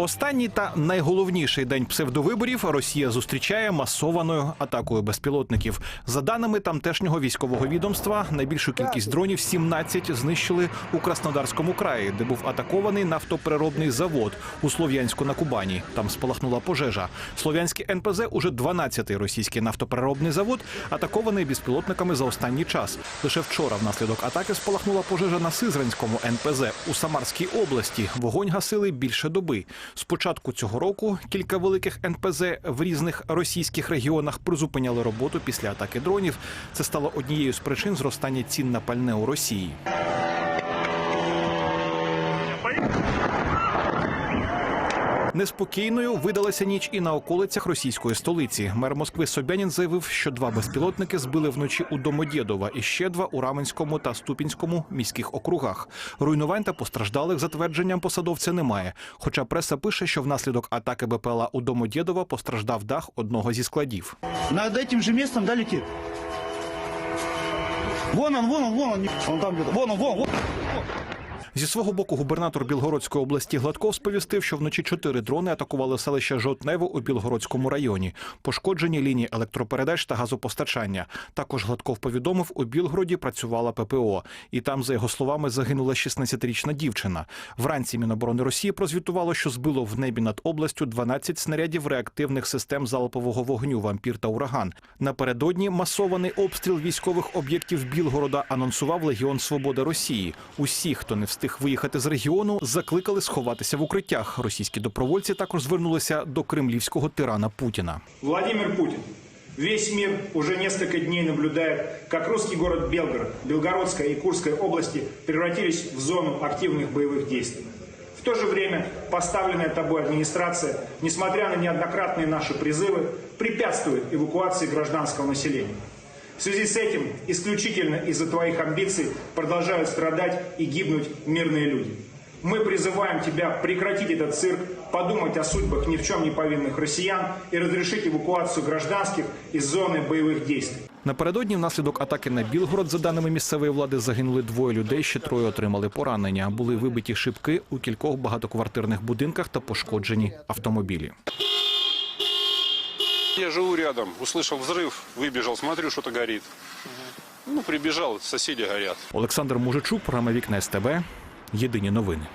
Останній та найголовніший день псевдовиборів Росія зустрічає масованою атакою безпілотників. За даними тамтешнього військового відомства, найбільшу кількість дронів 17 знищили у Краснодарському краї, де був атакований нафтопереробний завод у Слов'янську на Кубані. Там спалахнула пожежа. Слов'янський НПЗ уже 12-й російський нафтопереробний завод, атакований безпілотниками за останній час. Лише вчора внаслідок атаки спалахнула пожежа на Сизранському НПЗ у Самарській області. Вогонь гасили більше доби. З початку цього року кілька великих НПЗ в різних російських регіонах призупиняли роботу після атаки дронів. Це стало однією з причин зростання цін на пальне у Росії. Неспокійною видалася ніч і на околицях російської столиці. Мер Москви Собянін заявив, що два безпілотники збили вночі у Домодєдова і ще два у Раменському та Ступінському міських округах. Руйнувань та постраждалих за твердженням посадовця немає. Хоча преса пише, що внаслідок атаки БПЛА у Домодєдова постраждав дах одного зі складів. Над этим же местом, да, летит? Вон он, вон он, вон он. Там. Вон он, вон, вон. Зі свого боку, губернатор Білгородської області Гладков сповістив, що вночі чотири дрони атакували селище Жовтнево у Білгородському районі. Пошкоджені лінії електропередач та газопостачання. Також Гладков повідомив, у Білгороді працювала ППО, і там, за його словами, загинула 16-річна дівчина. Вранці Міноборони Росії прозвітувало, що збило в небі над областю 12 снарядів реактивних систем залпового вогню «Вампір» та «Ураган». Напередодні масований обстріл військових об'єктів Білгорода анонсував Легіон Свободи Росії. Усі, хто не встиг виїхати з регіону, закликали сховатися в укриттях. Російські добровольці також звернулися до кремлівського тирана Путіна. Владимир Путин. Весь мир уже несколько дней наблюдает, как русский город Белгород, Белгородская и Курская области превратились в зону активных боевых действий. В то же время поставленная тобой администрация, несмотря на неоднократные наши призывы, препятствует эвакуации гражданского населения. В связи с этим, исключительно из-за твоих амбиций, продолжают страдать и гибнуть мирные люди. Мы призываем тебя прекратить этот цирк, подумать о судьбах ни в чем не повинных россиян и разрешить эвакуацию гражданских из зоны боевых действий. Напередодні внаслідок атаки на Білгород, за даними місцевої влади, загинули двоє людей, ще троє отримали поранення. Були вибиті шибки у кількох багатоквартирних будинках та пошкоджені автомобілі. Я живу рядом, услышал взрыв, выбежал, смотрю, что-то горит. Ну, прибежал, соседи горят. Олександр Мужичук, програма Вікна СТБ. Єдині новини.